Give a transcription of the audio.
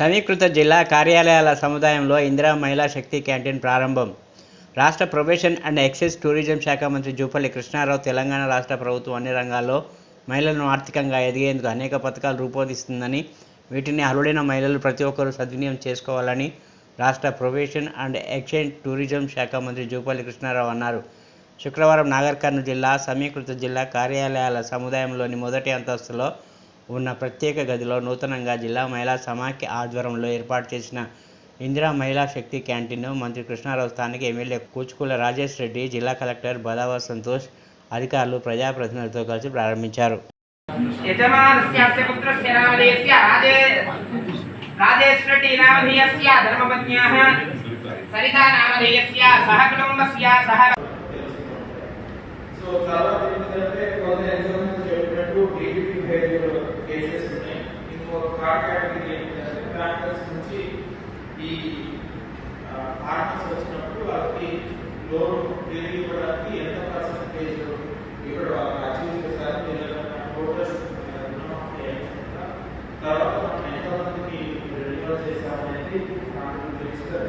సమీకృత జిల్లా కార్యాలయాల సముదాయంలో ఇందిరా మహిళా శక్తి క్యాంటీన్ ప్రారంభం. రాష్ట్ర ప్రొబేషన్ అండ్ ఎక్సైజ్ టూరిజం శాఖ మంత్రి జూపల్లి కృష్ణారావు తెలంగాణ రాష్ట్ర ప్రభుత్వం అన్ని రంగాల్లో మహిళలను ఆర్థికంగా ఎదిగేందుకు అనేక పథకాలు రూపొందిస్తుందని వీటిని అర్హులైన మహిళలు ప్రతి ఒక్కరూ సద్వినియోగం చేసుకోవాలని రాష్ట్ర ప్రొబేషన్ అండ్ ఎక్సైజ్ టూరిజం శాఖ మంత్రి జూపల్లి కృష్ణారావు అన్నారు. శుక్రవారం నాగర్ కర్నూలు జిల్లా సమీకృత జిల్లా కార్యాలయాల సముదాయంలోని మొదటి అంతస్తులో ఉన్న ప్రత్యేక గదిలో నూతనంగా జిల్లా మహిళా సమాఖ్య ఆధ్వర్యంలో ఏర్పాటు చేసిన ఇందిరా మహిళా శక్తి క్యాంటీన్ మంత్రి కృష్ణారావు స్థానిక ఎమ్మెల్యే కూచుకుల రాజేష్ రెడ్డి జిల్లా కలెక్టర్ బదావా సంతోష్ అధికారులు ప్రజాప్రతినిధులతో కలిసి ప్రారంభించారు. యజమానస్యాస్య పుత్రస్య ఇంకో థర్డ్ కేటగిరీ ఏంటంటే ట్రాక్టర్స్ నుంచి ఈ ఫార్మర్స్ వచ్చినప్పుడు వాళ్ళకి లోన్ తిరిగి ఇవ్వడానికి ఎంత పర్సెంటేజ్ ఇక్కడ వాళ్ళు అచీవ్ చేశారు దీనిలో టోటల్ తర్వాత మనం ఎంతమందికి రెన్యువల్ చేశామనేది నాకు మినిస్టర్